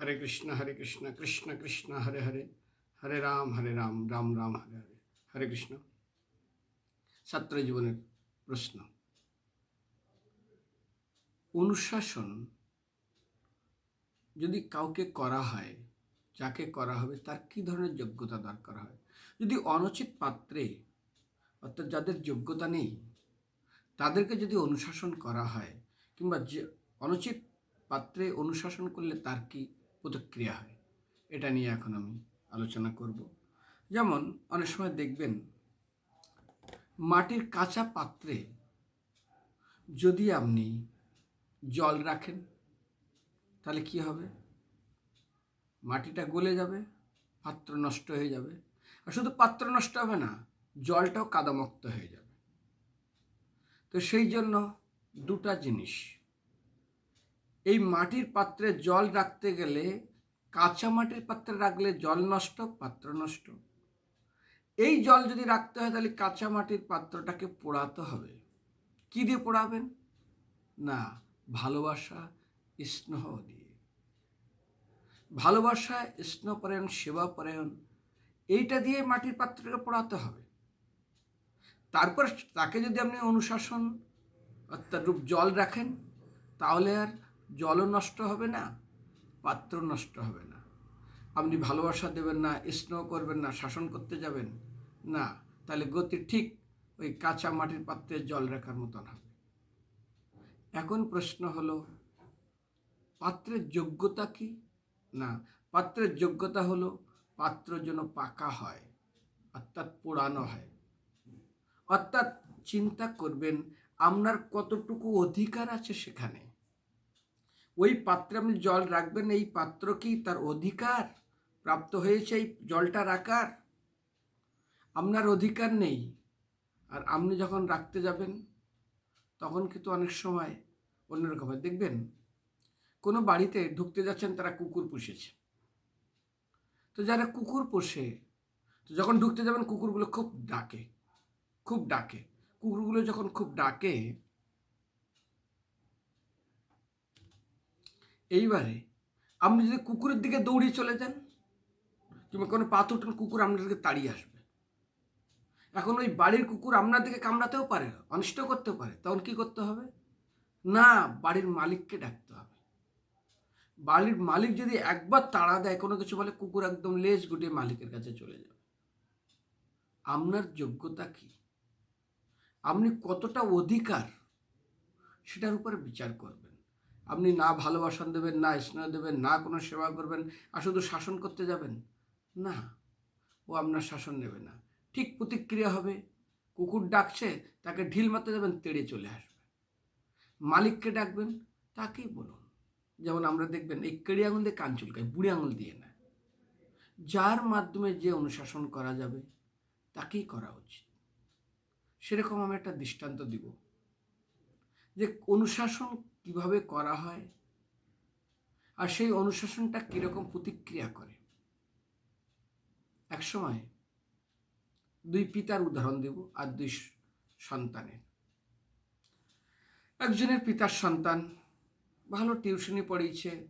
হরে কৃষ্ণ হরে কৃষ্ণ কৃষ্ণ কৃষ্ণ, হরে হরে হরে রাম হরে রাম রাম রাম, হরে হরে হরে কৃষ্ণ। ছাত্র জীবনের প্রশ্ন। অনুশাসন যদি কাউকে করা হয়, যাকে করা হবে, তার কি ধরনের যোগ্যতা দরকার হয়? যদি অনুচিত পাত্রে, অর্থাৎ যাদের যোগ্যতা নেই, তাদেরকে যদি অনুশাসন করা হয়, কিংবা যে, অনুচিত পাত্রে অনুশাসন করলে তার কি প্রতিক্রিয়া হয়। এটা নিয়ে এখন আমি আলোচনা করব। যেমন অনেক সময় দেখবেন, মাটির কাঁচা পাত্রে যদি আপনি জল রাখেন, তাহলে কি হবে? মাটিটা গলে যাবে, পাত্র নষ্ট হয়ে যাবে। আর শুধু পাত্র নষ্ট হবে না, জলটাও কাদামুক্ত হয়ে যাবে। তো সেই জন্য দুটা জিনিস এই মাটির পাত্রে জল রাখতে গেলে কাঁচা মাটির পাত্রে রাখলে জল নষ্ট, পাত্র নষ্ট। এই জল যদি রাখতে হয় তাহলে কাঁচা মাটির পাত্রটাকে পোড়াতে হবে। কি দিয়ে পোড়াবেন? না, ভালোবাসা, স্নেহ দিয়ে। ভালোবাসা স্নেহপরায়ণ সেবাপরায়ণ এইটা দিয়ে মাটির পাত্রকে পোড়াতে হবে। তারপর তাকে যদি আপনি অনুশাসন অর্থাৎ রূপ জল রাখেন, তাহলে আর জলও নষ্ট হবে না পাত্র নষ্ট হবে না। আপনি ভালোবাসা দেবেন না, স্নেহ করবেন না, শাসন করতে যাবেন না, তাহলে গতি ঠিক ওই কাঁচা মাটির পাত্রে জল রাখার মতন হবে। এখন প্রশ্ন হলো, পাত্রের যোগ্যতা কি? না, পাত্রের যোগ্যতা হলো পাত্র যেন পাকা হয়, অর্থাৎ পোড়ানো হয়। অর্থাৎ চিন্তা করবেন, আপনার কতটুকু অধিকার আছে সেখানে? ওই পাত্রে আপনি জল রাখবেন, এই পাত্র কি তার অধিকার? প্রাপ্ত হয়েছে এই জলটা রাখার? আপনার অধিকার নেই। আর আপনি যখন রাখতে যাবেন, তখন কিন্তু অনেক সময় অন্যরকম হয়। দেখবেন, কোনো বাড়িতে ঢুকতে যাচ্ছেন, তারা কুকুর পুষেছে। তো যারা কুকুর পোষে, তো যখন ঢুকতে যাবেন, কুকুরগুলো খুব ডাকে। খুব ডাকে। কুকুরগুলো যখন খুব ডাকে এইবারে আপনি যদি কুকুরের দিকে দৌড়িয়ে চলে যান, কিংবা কোনো পাথরটার কুকুর আপনাদেরকে তাড়িয়ে আসবে। এখন ওই বাড়ির কুকুর আপনার দিকে কামড়াতেও পারে, অনিষ্ট করতেও পারে, তখন কি করতে হবে? না, বাড়ির মালিককে ডাকতে হবে। বাড়ির মালিক যদি একবার তাড়া দেয়, কোনো কিছু বলে, কুকুর একদম লেজ গুটিয়ে মালিকের কাছে চলে যাবে। আপনার যোগ্যতা কি? আপনি কতটা অধিকার সেটার উপরে বিচার করবেন। আপনি না ভালোবাসন দেবেন, না স্নেহ দেবেন, না কোনো সেবা করবেন, আর শুধু শাসন করতে যাবেন? না, ও আপনার শাসন নেবে না। ঠিক প্রতিক্রিয়া হবে। কুকুর ডাকছে, তাকে ঢিল মারতে যাবেন, তেড়ে চলে আসবে। মালিককে ডাকবেন, তাকেই বলুন। যেমন আমরা দেখবেন, এই কেড়ি আঙুল দিয়ে কান চুলকায়, বুড়ি আঙুল দিয়ে না। যার মাধ্যমে যে অনুশাসন করা যাবে, তাকেই করা উচিত। সেরকম আমি একটা দৃষ্টান্ত দিব। যে অনুশাসন কীভাবে করা হয় আর সেই অনুশাসনটা কীরকম প্রতিক্রিয়া করে। এক সময় দুই পিতার উদাহরণ দেব আর দুই সন্তানের। একজনের পিতার সন্তান ভালো টিউশনি পড়িয়েছে,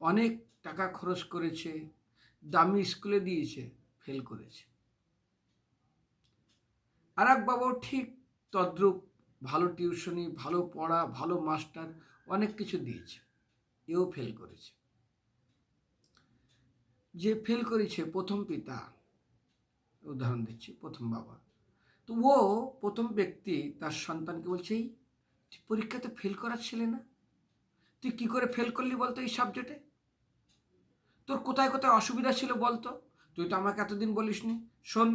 অনেক টাকা খরচ করেছে, দামি স্কুলে দিয়েছে, ফেল করেছে। আর এক বাবাও ঠিক তদ্রূপ ভালো টিউশনি, ভালো পড়া, ভালো মাস্টার, অনেক কিছু দিয়েছে। এও ফেল করেছে। যে ফেল করেছে প্রথম পিতা, উদাহরণ দিচ্ছি, প্রথম বাবা। তো ও প্রথম ব্যক্তি তার সন্তানকে বলছে, এই, তুই পরীক্ষাতে ফেল করার ছেলে না? তুই কি করে ফেল করলি বলতো এই সাবজেক্টে তোর কোথায় কোথায় অসুবিধা ছিল বলতো? তুই তো আমাকে এতদিন বলিসনি। শোন,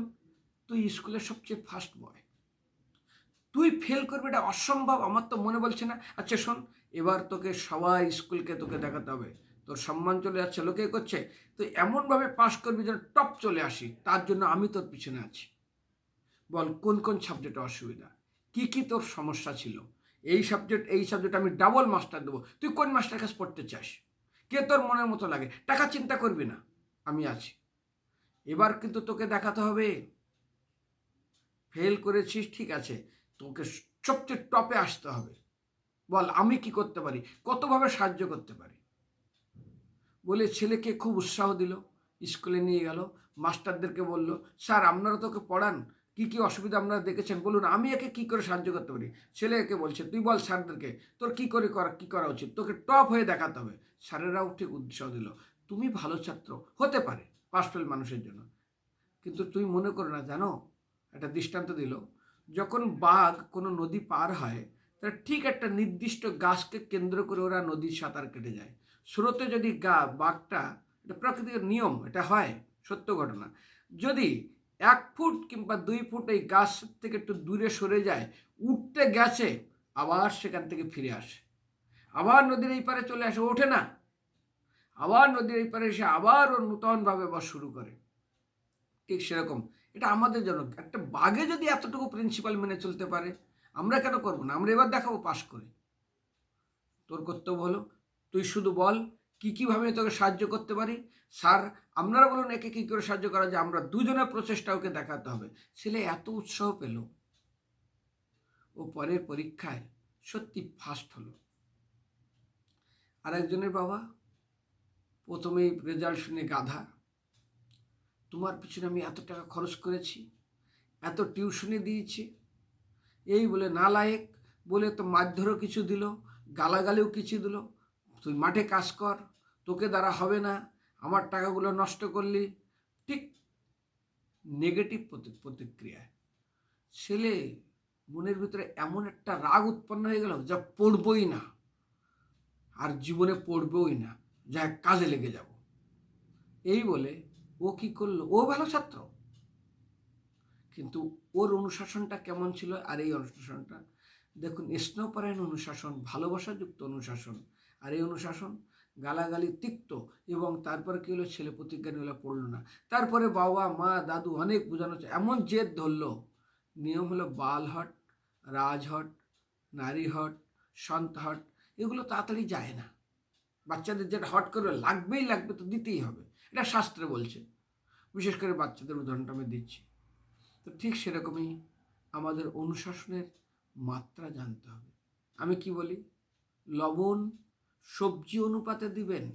তুই স্কুলের সবচেয়ে ফার্স্ট বয় তুই ফেল করবি এটা অসম্ভব, আমার তো মনে বলছে না। আচ্ছা শোন, এবার তোকে সবাই স্কুলকে তোকে দেখাতে হবে। তোর সম্মান চলে যাচ্ছে, লোকে করছে। তুই এমনভাবে পাশ করবি যেন টপ চলে আসি, তার জন্য আমি তোর পিছনে আছি। বল, কোন কোন সাবজেক্টে অসুবিধা? কি কি তোর সমস্যা ছিল? এই সাবজেক্ট এই সাবজেক্ট আমি ডাবল মাস্টার দেবো। তুই কোন মাস্টার কাছে পড়তে চাস? কে তোর মনের মতো লাগে? টাকা চিন্তা করবি না, আমি আছি। এবার কিন্তু তোকে দেখাতে হবে। ফেল করেছিস, ঠিক আছে। তোকে সবচেয়ে টপে আসতে হবে। বল, আমি কি করতে পারি? কতভাবে সাহায্য করতে পারি? বলে ছেলেকে খুব উৎসাহ দিল, স্কুলে নিয়ে গেল, মাস্টারদেরকে বলল, স্যার, আপনারা তোকে পড়ান, কী কী অসুবিধা আপনারা দেখেছেন? বলুন, আমি একে কী করে সাহায্য করতে পারি? ছেলে একে বলছে, তুই বল স্যারদেরকে, তোর কী করে করা, কী করা উচিত? তোকে টপ হয়ে দেখাতে হবে। স্যারেরাও ঠিক উৎসাহ দিল, তুমি ভালো ছাত্র, হতে পারে, পাশ ফেল মানুষের জন্য। কিন্তু তুই মনে করো না, জানো? একটা দৃষ্টান্ত দিল যখন বাঘ কোনো নদী পার হয় তারা ঠিক একটা নির্দিষ্ট গাছকে কেন্দ্র করে ওরা নদীর সাঁতার কেটে যায়। স্রোতে যদি গা, বাঘটা, এটা প্রাকৃতিক নিয়ম, এটা হয়, সত্য ঘটনা। যদি এক ফুট কিংবা দুই ফুট এই গাছ থেকে একটু দূরে সরে যায়, উঠতে গেছে, আবার সেখান থেকে ফিরে আসে। আবার নদীর এই পারে চলে আসে, ওঠে না। আবার নদীর এই পারে এসে আবার ও নূতনভাবে বস শুরু করে। ঠিক সেরকম। এটা আমাদের জন্য। একটা বাঘে যদি এতটুকু প্রিন্সিপাল মেনে চলতে পারে, আমরা কেন করব না? আমরা এবার দেখাবো পাশ করে। তোর কর্তব্য হলো, তুই শুধু বল, কী কীভাবে তোকে সাহায্য করতে পারি? স্যার, আপনারা বলুন একে কী করে সাহায্য করা যায়। আমরা দুজনের প্রচেষ্টা ওকে দেখাতে হবে। ছেলে এত উৎসাহ পেল। ও পরের পরীক্ষায় সত্যি ফার্স্ট হলো। আর একজনের বাবা, প্রথমেই রেজাল্ট শুনে গাধা। তোমার পিছনে আমি এত টাকা খরচ করেছি, এত টিউশনি দিয়েছি। এই বলে নালায়েক বলে তো মারধরও কিছু দিল, গালাগালিও কিছু দিল। তুই মাঠে কাজ কর, তোকে দ্বারা হবে না, আমার টাকাগুলো নষ্ট করলি। ঠিক নেগেটিভ প্রতিক্রিয়া ছেলে, মনের ভিতরে এমন একটা রাগ উৎপন্ন হয়ে গেল যা পড়বই না, আর জীবনে পড়বেই না, যা কাজে লেগে যাব। এই বলে ও কি করল? ও ভালো ছাত্র। কিন্তু ওর অনুশাসনটা কেমন ছিল আর এই অনুশাসনটা? দেখুন, স্নেহপরায়ণ অনুশাসন, ভালোবাসাযুক্ত অনুশাসন। আর এই অনুশাসন গালাগালি তিক্ত এবং তারপরে কী হলো? ছেলে প্রতিজ্ঞা নিয়ে পড়ল না। তারপরে বাবা, মা, দাদু অনেক বোঝানো এমন জেদ ধরলো। নিয়ম হলো বালহট রাজহট নারীহট সন্তহট এগুলো তাড়াতাড়ি যায় না। বাচ্চাদের যেটা হট করবে, লাগবেই লাগবে তো দিতেই হবে। এটা শাস্ত্রে বলছে। বিশেষ করে বাচ্চাদের উদাহরণটা আমি দিচ্ছি। তো ঠিক সেরকমই আমাদের অনুশাসনের মাত্রা জানতে হবে। আমি কি বলি? লবণ সবজি অনুপাতে দিবেন।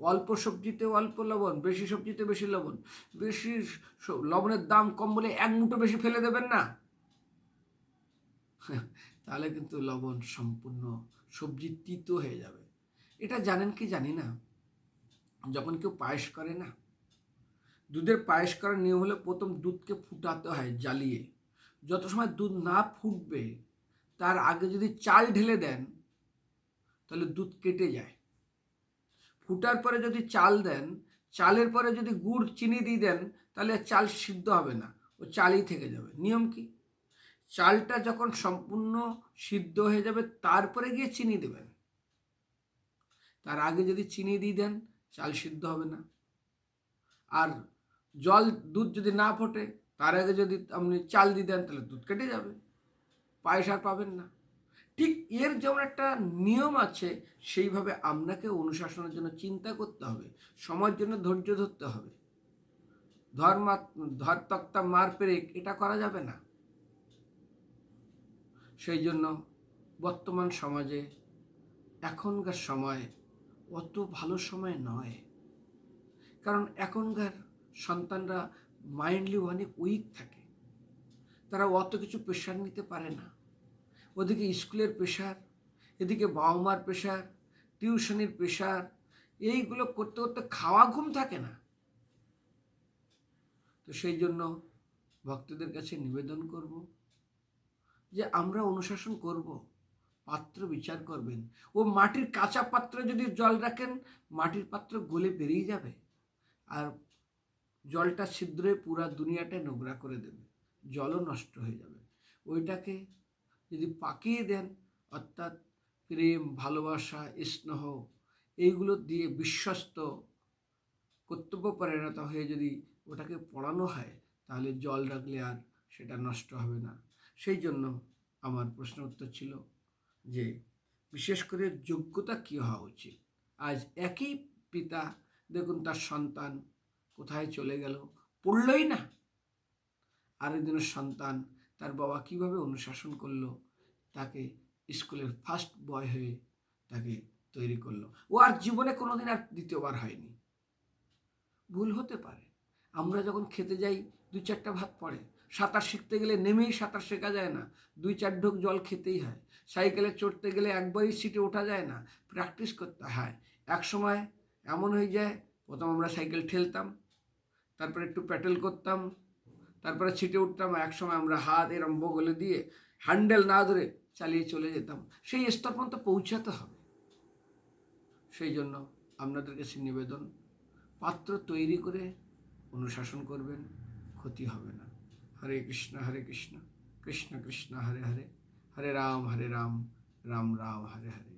অল্প সবজিতে অল্প লবণ, বেশি সবজিতে বেশি লবণ। বেশি লবণের দাম কম বলে এক মুঠো বেশি ফেলে দেবেন না। তাহলে কিন্তু লবণ সম্পূর্ণ সবজি তিতো হয়ে যাবে। এটা জানেন কি জানি না? যখন কেউ পায়েস করে না দুধের পায়েস করার নিয়ম হলে প্রথম দুধকে ফুটাতে হয় জ্বালিয়ে। যত সময় দুধ না ফুটবে, তার আগে যদি চাল ঢেলে দেন, তাহলে দুধ কেটে যায়। ফুটার পরে যদি চাল দেন, চালের পরে যদি গুড়, চিনি দিয়ে দেন, তাহলে চাল সিদ্ধ হবে না, ও চালই থেকে যাবে। নিয়ম কি? চালটা যখন সম্পূর্ণ সিদ্ধ হয়ে যাবে, তারপরে গিয়ে চিনি দেবেন। তার আগে যদি চিনি দিয়ে দেন, চাল সিদ্ধ হবে না। আর জল দুধ যদি না ফোটে, তার আগে যদি আপনি চাল দিয়ে দেন, তাহলে দুধ কেটে যাবে। পায়েস আর পাবেন না। ঠিক এর যেমন একটা নিয়ম আছে, সেইভাবে আপনাকে অনুশাসনের জন্য চিন্তা করতে হবে, সময়ের জন্য ধৈর্য ধরতে হবে। ধর্মা ধর তক্তা মার পেরেক, এটা করা যাবে না। সেই জন্য বর্তমান সমাজে এখনকার সময় অত ভালো সময় নয়। কারণ এখনকার সন্তানরা মাইন্ডলি অনেক উইক থাকে। তারা অত কিছু প্রেশার নিতে পারে না। ওদিকে স্কুলের প্রেশার এদিকে বাবা মার প্রেশার টিউশনের প্রেশার এইগুলো করতে করতে খাওয়া ঘুম থাকে না। তো সেই জন্য ভক্তদের কাছে নিবেদন করব যে আমরা অনুশাসন করব, পাত্র বিচার করবেন। ও মাটির কাঁচা পাত্র যদি জল রাখেন, মাটির পাত্র গলে বেরিয়ে যাবে। আর জলটা ছিদ্রে পুরা দুনিয়াটা নোংরা করে দেবে, জলও নষ্ট হয়ে যাবে। ওইটাকে যদি পাকিয়ে দেন, অর্থাৎ প্রেম, ভালোবাসা, স্নেহ, এইগুলো দিয়ে বিশ্বস্ত, কর্তব্যপরায়ণতা হয়ে যদি ওটাকে পড়ানো হয়, তাহলে জল রাখলে আর সেটা নষ্ট হবে না। সেই জন্য আমার প্রশ্ন উত্তর ছিল যে, বিশেষ করে যোগ্যতা কী হওয়া উচিত? আজ একই পিতা, দেখুন তার সন্তান কোথায় চলে গেল? পড়লই না। আরেকজনের সন্তান তার বাবা কীভাবে অনুশাসন করল? তাকে স্কুলের ফার্স্ট বয় হয়ে তাকে তৈরি করল। ও আর জীবনে কোনোদিন আর দ্বিতীয়বার হয়নি। ভুল হতে পারে। আমরা যখন খেতে যাই, দুই চারটা ভাত পড়ে। সাঁতার শিখতে গেলে নেমেই সাঁতার শেখা যায় না। দুই চার ঢোক জল খেতেই হয়। সাইকেলে চড়তে গেলে একবারই সিটে ওঠা যায় না। প্র্যাকটিস করতে হয়। এক সময় এমন হয়ে যায়, প্রথম আমরা সাইকেল ঠেলতাম। তারপরে একটু প্যাটেল করতাম, তারপরে ছিটে উঠতাম এক সময় আমরা হাত এরম বগলে দিয়ে হ্যান্ডেল না ধরে চালিয়ে চলে যেতাম। সেই স্তর পর্যন্ত পৌঁছাতে হবে। সেই জন্য আপনাদের কাছে নিবেদন, পাত্র তৈরি করে অনুশাসন করবেন, ক্ষতি হবে না। হরে কৃষ্ণ হরে কৃষ্ণ কৃষ্ণ কৃষ্ণ, হরে হরে হরে রাম হরে রাম রাম রাম, হরে হরে।